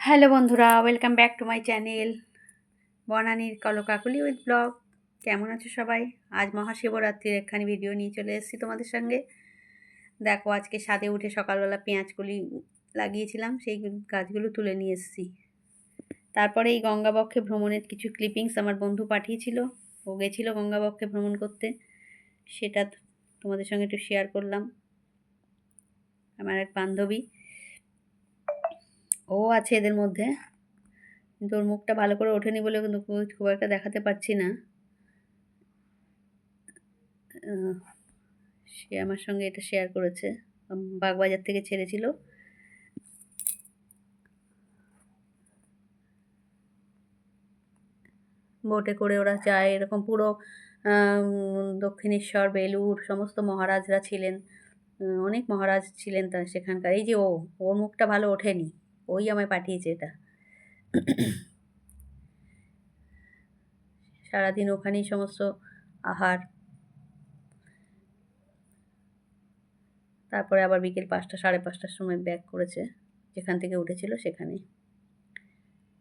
Hello বন্ধুরা, welcome back to my channel বনানীর কলকাকুলি with blog. কেমন আছো সবাই? আজ মহাশিবরাত্রির একখানি ভিডিও নিয়ে চলে এসেছি তোমাদের সঙ্গে। দেখো, আজকে সাদে উঠে সকালবেলা পেঁয়াজগুলি লাগিয়েছিলাম, সেই গাছগুলো তুলে নিয়ে এসেছি। তারপরে এই গঙ্গাবক্ষে ভ্রমণের কিছু ক্লিপিংস আমার বন্ধু পাঠিয়েছিল। ও গেছিল গঙ্গাবক্ষে ভ্রমণ করতে। সেটা তোমাদের সঙ্গে একটু শেয়ার করলাম। আমার এক বান্ধবী ও আছে এদের মধ্যে। কিন্তু ওর মুখটা ভালো করে ওঠেনি বলে কিন্তু খুব একটা দেখাতে পারছি না। সে আমার সঙ্গে এটা শেয়ার করেছে। বাগবাজার থেকে ছেড়েছিল। বোটে করে ওরা যায়। এরকম পুরো দক্ষিণেশ্বর বেলুর সমস্ত মহারাজরা ছিলেন। অনেক মহারাজ ছিলেন তার সেখানকার। এই যে ও, ওর মুখটা ভালো ওঠেনি। ওই আমায় পাঠিয়েছে এটা। সারাদিন ওখানেই সমস্ত আহার। তারপরে আবার বিকেল পাঁচটা, সাড়ে পাঁচটার সময় ব্যাক করেছে। যেখান থেকে উঠেছিল সেখানে।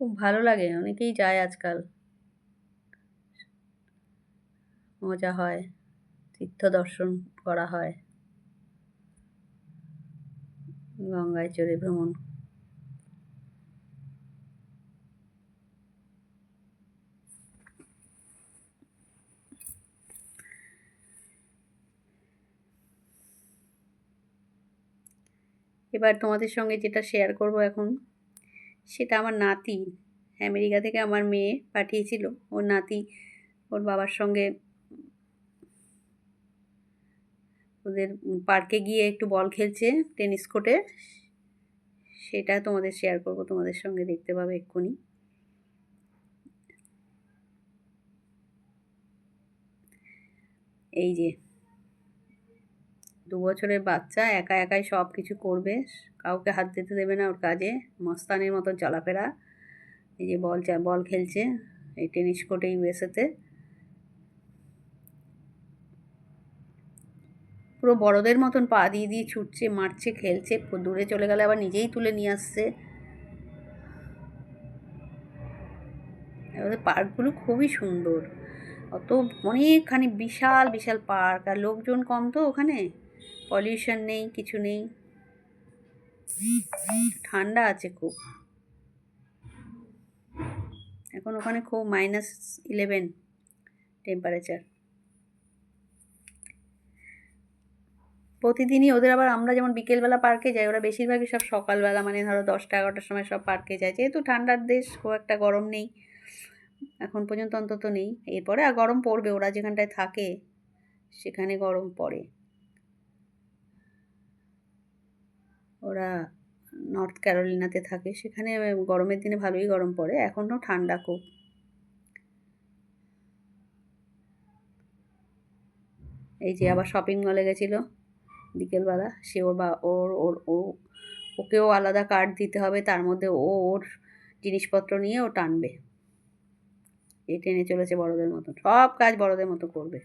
খুব ভালো লাগে, অনেকেই যায় আজকাল। মজা হয়, তীর্থ দর্শন করা হয়। গঙ্গায় চড়ে ভ্রমণ এবার তোমাদের সঙ্গে যেটা শেয়ার করব এখন, সেটা আমার নাতি। আমেরিকা থেকে আমার মেয়ে পাঠিয়েছিল। ওর নাতি, ওর বাবার সঙ্গে ওদের পার্কে গিয়ে একটু বল খেলছে টেনিস কোর্টে সেটা তোমাদের শেয়ার করব, তোমাদের সঙ্গে দেখতে পাবে এক্ষুনি। এই যে দু বছরের বাচ্চা, একা একাই সব কিছু করবে, কাউকে হাত দিতে দেবে না ওর কাজে, মস্তানের মতো চলাফেরা। এই যে বল বল খেলছে, এই টেনিস কোর্টে ইউএসএতে। পুরো বড়দের মতন পা দিয়ে দিয়ে ছুটছে, মারছে, খেলছে, দূরে চলে গেলে আবার নিজেই তুলে নিয়ে আসছে। পার্কগুলো খুবই সুন্দর। অত অনেকখানি বিশাল বিশাল পার্ক, আর লোকজন কম তো ওখানে। পলিউশন নেই, কিছু নেই। ঠান্ডা আছে খুব। এখন ওখানে খুব মাইনাস ইলেভেন টেম্পারেচার প্রতিদিনই ওদের আবার আমরা যেমন বিকেলবেলা পার্কে যাই, ওরা বেশিরভাগই সব সকালবেলা মানে ধরো দশটা, এগারোটার সময় সব পার্কে যায়। যেহেতু ঠান্ডার দেশ, খুব একটা গরম নেই। এখন পর্যন্ত অন্তত নেই। এরপরে আর গরম পড়বে, ওরা যেখানটায় থাকে, সেখানে গরম পড়ে। ওরা নর্থ ক্যারোলিনাতে থাকে। সেখানে গরমের দিনে ভালোই গরম পড়ে, এখনও ঠান্ডা খুব। এই যে আবার শপিং মলে গেছিল বিকেলবেলা, সে ওর বা, ওর ওর, ও, ওকেও আলাদা কার্ড দিতে হবে, তার মধ্যে ও ওর জিনিসপত্র নিয়ে ও টানবে। এ টেনে চলেছে বড়দের মতো সব কাজ বড়দের মতো করবে।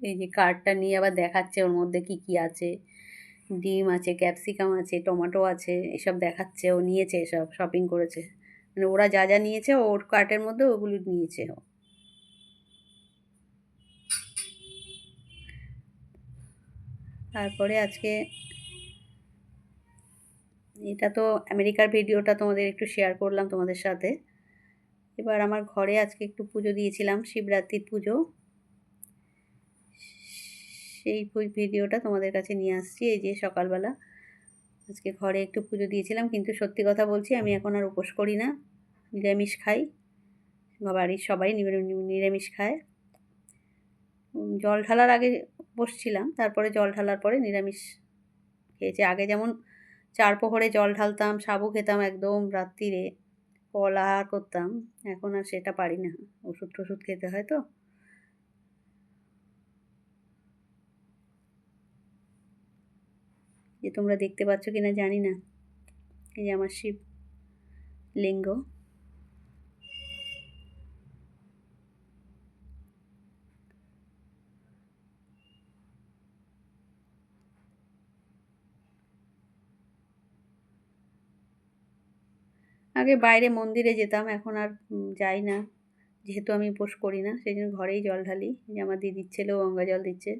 এই যে কার্ডটা নিয়ে আবার দেখাচ্ছে ওর মধ্যে কি কি আছে? ডিম আছে, ক্যাপসিকাম আছে, টমেটো আছে, এসব দেখাচ্ছে, ও নিয়েছে এসব শপিং করেছে। মানে ওরা যা যা নিয়েছে ওর কার্টের মধ্যে ওগুলো নিয়েছে ও। তারপরে আজকে এটা তো আমেরিকার ভিডিওটা তোমাদের একটু শেয়ার করলাম তোমাদের সাথে। এবার আমার ঘরে আজকে একটু পুজো দিয়েছিলাম, শিবরাত্রির পুজো। সেই ভিডিওটা তোমাদের কাছে নিয়ে আসছি, এই যে সকালবেলা। আজকে ঘরে একটু পুজো দিয়েছিলাম, কিন্তু সত্যি কথা বলছি, আমি এখন আর উপোস করি না। নিরামিষ খাই। বাড়ির সবাই নিরামিষ খায়। জল ঢালার আগে বসছিলাম, তারপরে জল ঢালার পরে নিরামিষ খেয়েছে। আগে যেমন চার পোহরে জল ঢালতাম, সাবু খেতাম একদম রাত্রিরে ফল আহার করতাম। এখন আর সেটা পারি না। ওষুধ টষুধ খেতে হয় তো। যে তোমরা দেখতে পাচ্ছ কি না জানি না। এই যে আমার শিব লিঙ্গ। আগে বাইরে মন্দিরে যেতাম, এখন আর যাই না। যেহেতু আমি উপোস করি না, সেই জন্য ঘরেই জল ঢালি। যে আমার দিদির ছেলেও গঙ্গা জল দিচ্ছে।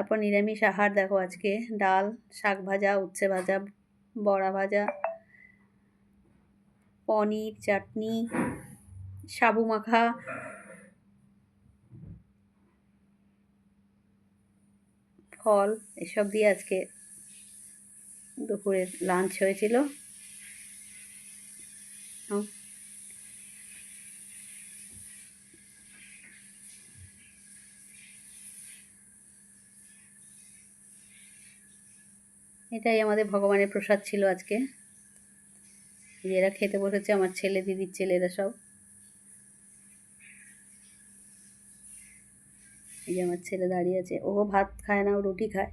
তারপর নিরামিষ আহার, দেখো আজকে ডাল, শাক ভাজা, উচ্ছে ভাজা, বড়া ভাজা, পনির, চাটনি, সাবু মাখা, ফল, এসব দিয়ে আজকে দুপুরের লাঞ্চ হয়েছিল। এটাই আমাদের ভগবানের প্রসাদ ছিল আজকে। এরা খেতে বসেছে, আমার ছেলে, দিদির ছেলেরা সব। এই যে আমার ছেলে দাঁড়িয়ে আছে। ও ভাত খায় না, ও রুটি খায়।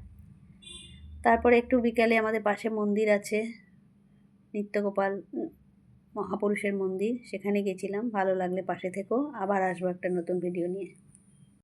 তারপরে একটু বিকালে আমাদের পাশে মন্দির আছে, নিত্যগোপাল মহাপুরুষের মন্দির। সেখানে গেছিলাম, ভালো লাগলে পাশে থেকেও আবার আসব একটা নতুন ভিডিও নিয়ে।